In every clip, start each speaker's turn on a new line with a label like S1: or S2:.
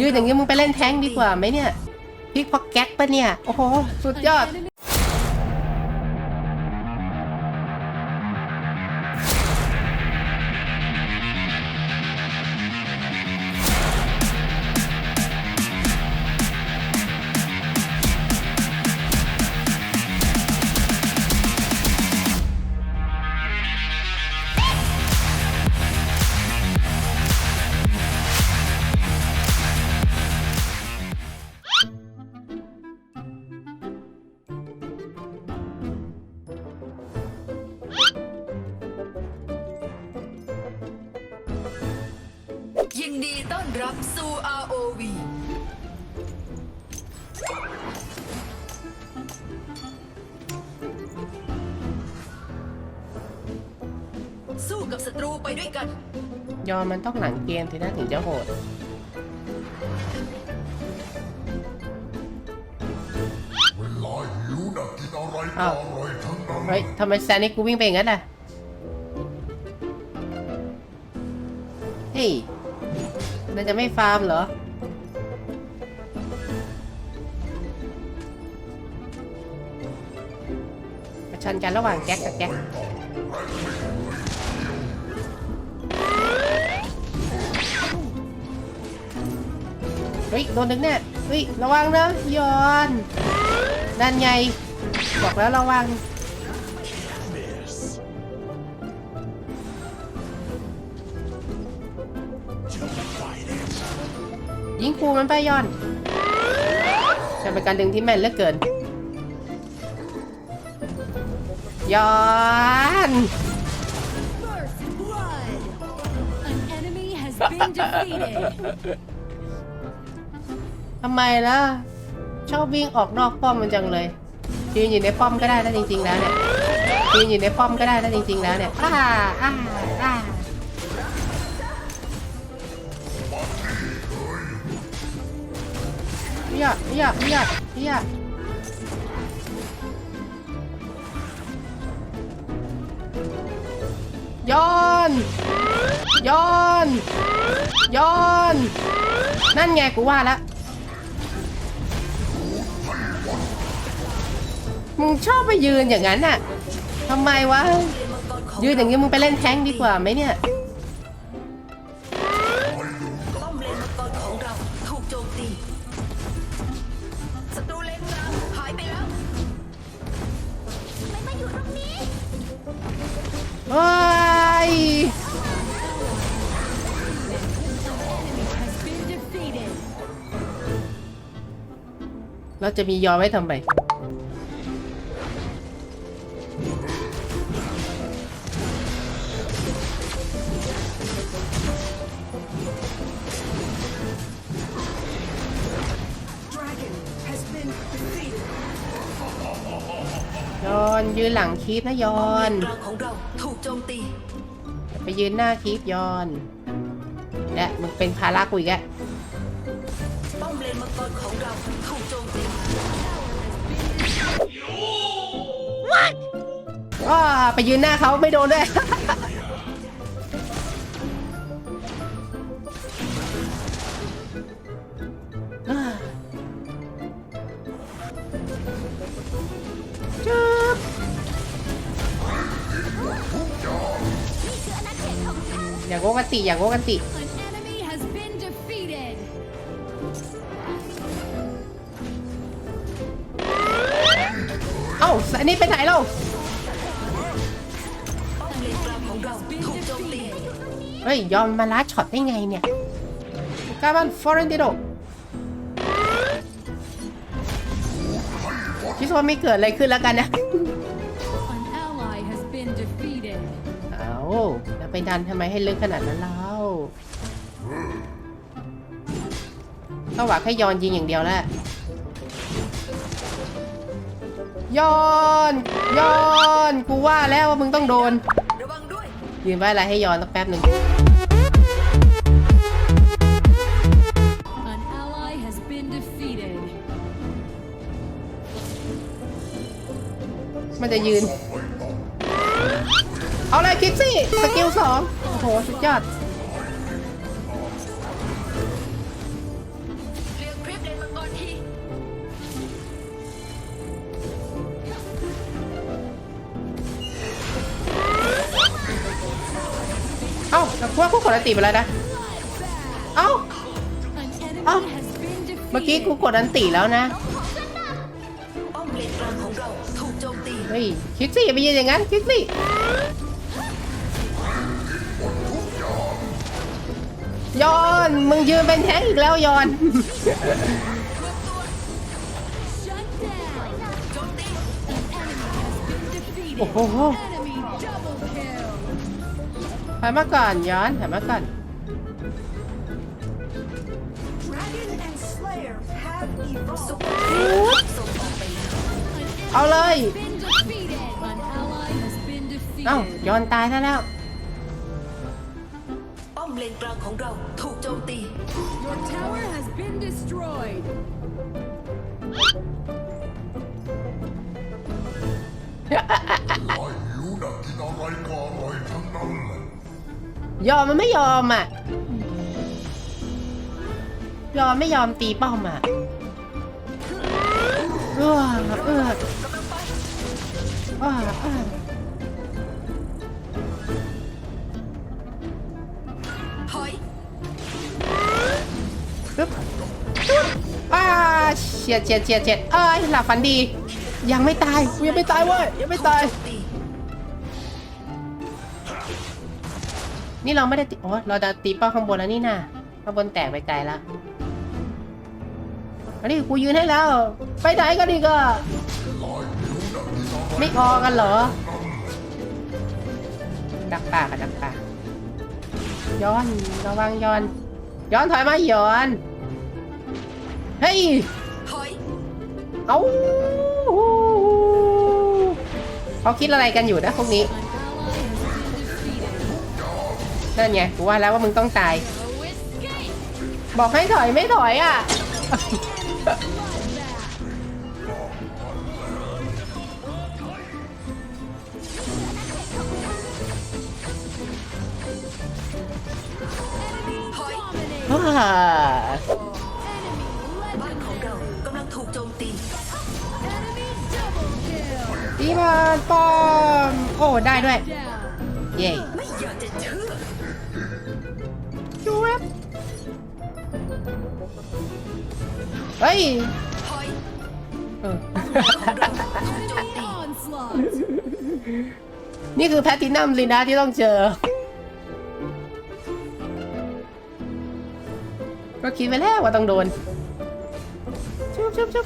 S1: ยืนอย่างนี้มึงไปเล่นแท้งดีกว่าไหมเนี่ยพิกพอกแก๊กปะเนี่ย โอ้โห สุดยอด
S2: ตรูไปด้วยกัน
S1: ยอมมันต้องหลังเกมถึงน่าถึงจะโหด
S3: เวลาหิวน่ะกินอะไรก็
S1: อ้าว
S3: อร่อยทั้งนั้น
S1: เฮ้ยทำไมแซนนี่กูวิ่งไปอย่างนั้นอะเฮ้ยมันจะไม่ฟาร์มเหรอ ประชันกันระหว่างแก๊กกับแก๊กเฮ้ยโดนดึงแน่เฮ้ยระวังนะยอนนั่นไงบอกแล้วระวังยิงคูมันไปยอนจะเป็นการดึงที่แม่นเหลือเกินยอน ทำไมล่ะ ชอบวิ่งออกนอกป้อมมันจังเลยยืนอยู่ในป้อมก็ได้นะจริง ๆ แล้วเนี่ยยืนอยู่ในป้อมก็ได้นะจริง ๆ แล้วเนี่ยอ้าอ้าอ้าเฮียเฮียเฮียเฮียย้อนย้อนย้อน นั่นไงกูว่าแล้ว มึงชอบไปยืนอย่างนั้นน่ะทำไมวะ ยืนอย่างนี้มึงไปเล่นแท้งดีกว่าไหมเนี่ย
S2: ป้อมเลนมังกรของเราถูกโจมตี ศัตรูเลนกลางหายไปแล้ว
S4: ไม่มาอยู่ตรงนี้
S1: เฮ้ย
S4: Has been defeated.
S1: เราจะมียอมไว้ทำไม อนยืนหลังคีปนะยอ
S2: ป้อมเล
S1: น
S2: นกลางของเราถูกโจมตี
S1: ไปยืนหน้าคีปยอนและมึงเป็นภาระกูอีกแล้ว
S2: ป้อมเลนมังกรของเราถูกโจมตี
S1: ว้าไปยืนหน้าเขาไม่โดนด้วย อย่างโกกันติอย่างโกกันติ
S4: An enemy has been defeated.
S1: เอ้าอันนี้ไปไหนเรา
S2: ป้อมเลนกลางของเราถูกโจมตี
S1: เฮ้ย ยอมมาล้าช็อตได้ไงเนี่ยกาบันฟอร์เรนติโดคิดว่าไม่เกิดอะไรขึ้นแล้วกันนะ
S4: An ally has been defeated.
S1: เอาแล้ว ไปดันทำไมให้ลึกขนาดนั้นเล่าก็หวังแค่ยอนยิงอย่างเดียวแหละยอนยอนกูว่าแล้วว่ามึงต้องโดน
S2: ระวังด้วย
S1: ยืนไว้อะไรให้ยอนสักแป๊บหนึ่ง
S4: An ally has been defeated.
S1: มันจะยืน เอาเลยคลิกสิสกิลสองโอ้โห สุดยอดเอ้าแล้วพวกกูกดอันติไปแล้วนะ เอ้า
S4: เอ้า
S1: เมื่อกี้กูกดอันติแล้วนะ
S2: เฮ้
S1: ยคิดสิอย่าไปยืนอย่างนั้นคิดสิ ยอน มึงยืนเป็นแท้งอีกแล้วยอน
S4: Shut down.
S2: โจมตี
S4: An enemy has been defeated.
S1: โอ้โห
S4: Enemy double kill.
S1: ถอยมาก่อนย้อนถอยมาก่อน
S2: Dragon and Slayer have evolved ซุปเปอร์ส่งออกไปแล้ว
S1: เอาเลย
S4: Been defeated. An ally has been
S1: เอ้า
S4: defeated.
S1: ย้อนตายซะแล้ว
S2: ป้ อมเลนกลางของเราถูกโจมตี
S4: Your tower has been destroyed.
S3: ลายหิวน่ะกินอะไรก็อร่อยทั้งนั้นแหละ
S1: ยอมมันไม่ยอมอะ ยอมไม่ยอมตีป้อมอะเออเออเออเออ ฉียดเฉียดเฉียดเฉียดเอ้ยหลับฝันดี ยังไม่ตายกูยังไม่ตายเว้ยยังไม่ตาย
S2: โจมตี
S1: นี่เราไม่ได้ตีโอ้เราจะตีเป้าข้างบนแล้วนี่น่ะข้างบนแตกไปไกลแล้วอันนี้กูยืนให้แล้ว ไปไหนกันดีก็
S3: ลายหิวน่ะกินอะไร
S1: ไม่ออกกันเหรอ ดักป่ากับดักป่าย้อนระวังย้อน ย้อนถอยมาย้อน เฮ้ย
S2: ถอย
S1: เอาเขาคิดอะไรกันอยู่นะพวกนี้
S4: An ally has been defeated.
S1: นั่นไงกูว่าแล้วว่ามึงต้องตาย
S4: No escape.
S1: บอกให้ถอยไม่ถอยอะ
S4: Bloodbath. า
S2: น
S1: ปอมโอ้ได้ด้วย
S4: Down.
S1: เย้
S2: ไม่อยากจะเชื่อ
S1: จูเว็บเฮ้ยเออ นี่คือแพทตินัมลินดาที่ต้องเจอ ก็คิดไว้แล้วว่าต้องโดน ชุบชุบชุบ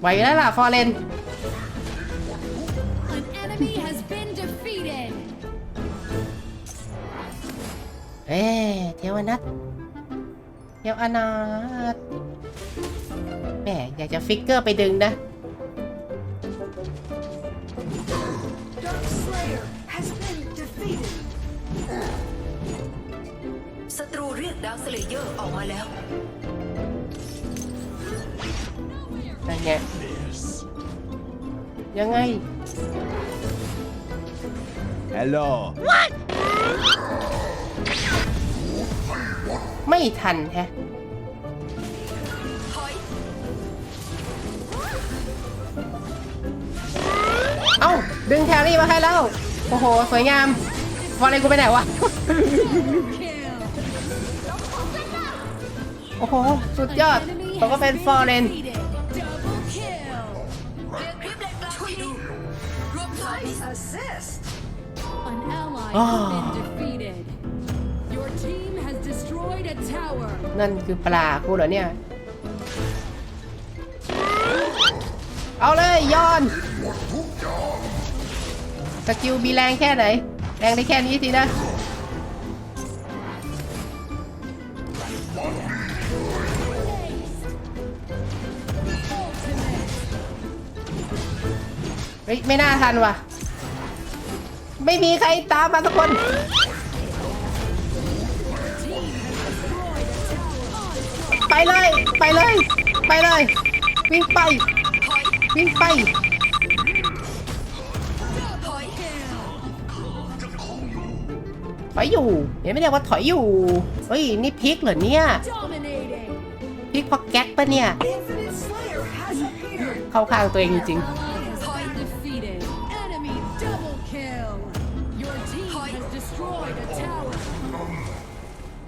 S3: ไห
S1: วอยู่แล้วล่ะ ฟอร์เรน
S4: An enemy has been defeated.
S1: เอ้เทวนัทเทวอนาถแหมอยากจะฟิกเกอร์ไปดึงนะ
S2: ตรูเรียกดาวสเลเยอร์ออกมาแล้ว
S1: นั่นไงยังไง
S5: Hello.
S1: ไม่ทันแฮะ
S2: ถอย
S1: เอ้า ดึงแครี่มาให้แล้ว โอ้โห สวยงามฟอร์เรนกูไปไหนวะ โอ้โห สุดยอด
S4: An enemy
S1: เขาก็
S4: has
S1: เป็น
S4: been
S1: ฟอร์เรน
S4: defeated. Double kill.
S2: เรียกคลิปเลนกลางช่วยดูรวมถอย assist
S4: An ally
S1: Ah.
S4: has been defeated. Your team has destroyed a tower.
S1: นั่นคือปลากูเหรอเนี่ย เอาเลยย้อนสกิลมีแรงแค่ไหน แรงได้แค่นี้สินะ ฮ้ยไม่น่าทันว่ะ ไม่มีใครตามมาสักคน ไปเลย ไปเลย ไปเลย วิ่งไป วิ่งไป ถอยอยู่เห็นไหมเนี่ยว่าถอยอยู่ เฮ้ย นี่พลิกเหรอเนี่ยพลิกเพราะแก๊กปะเนี่ย เข้าข้างตัวเองจริง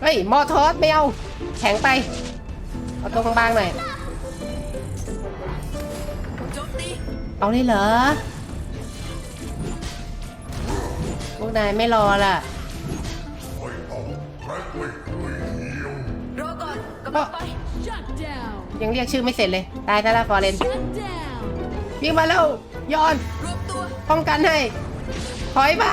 S1: เฮ้ยมอทอสไม่เอา แข็งไป เอาตรงบางๆหน่อย เอาเลยเหรอ พวกนายไม่รอล่ะ
S3: ไม่ต้องแรกไม่เคยเหี่ยว
S1: ก็
S4: Shut down.
S1: ยังเรียกชื่อไม่เสร็จเลย ตายซะแล้วฟอร์เรน
S4: Shut down.
S1: วิ่งมาแล้วย้อนป้องกันให้ถอยมา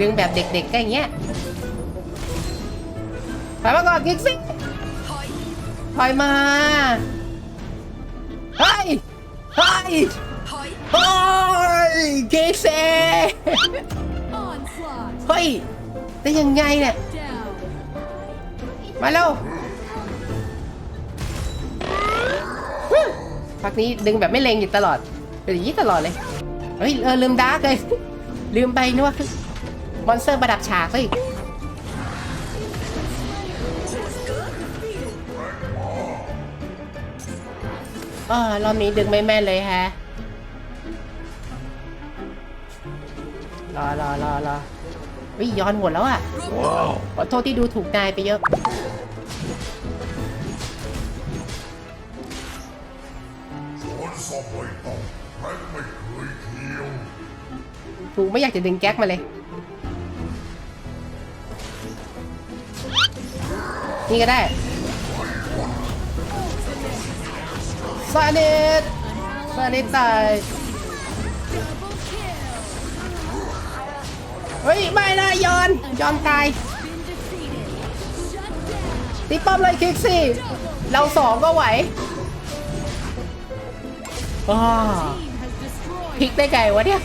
S1: ดึงแบบเด็กๆก็อย่างเงี้ยถอยมาก่อนกิ๊กซิถอยมาเฮ้ยเฮ้ยเฮ้ยกิ๊กซิ
S4: Onslaught.
S1: เฮ้ยได้ยังไงเนี่ยมาเร็วพักนี้ดึงแบบไม่เลงอยู่ตลอดเป็นอย่างนี้ตลอดเลยเฮ้ยเออลืมดาร์กเลย ลืมไปนึกว่าคือมอนสเตอร์ประดับฉากเฮ้ยเออรอบนี้ดึงไม่แม่นเลยแฮะ รอรอรอรอวิย้อนหมดแล้วอะขอโทษที่ดูถูกนายไปเยอะ
S3: คนสอบไม่ต้องแรกไม่
S1: กไม่อยากจะดึงแก๊กมาเลย นี่ก็ได้ซานิดซานิดตาย
S4: Double kill.
S1: เฮ้ย ไม่นะยอนยอนตาย
S4: Been defeated. Shut down.
S1: ตีป้อมเลยคิกซี่เราสองก็ไหวอ้า
S4: Team has destroyed
S1: พลิกได้ไงวะเนี่ย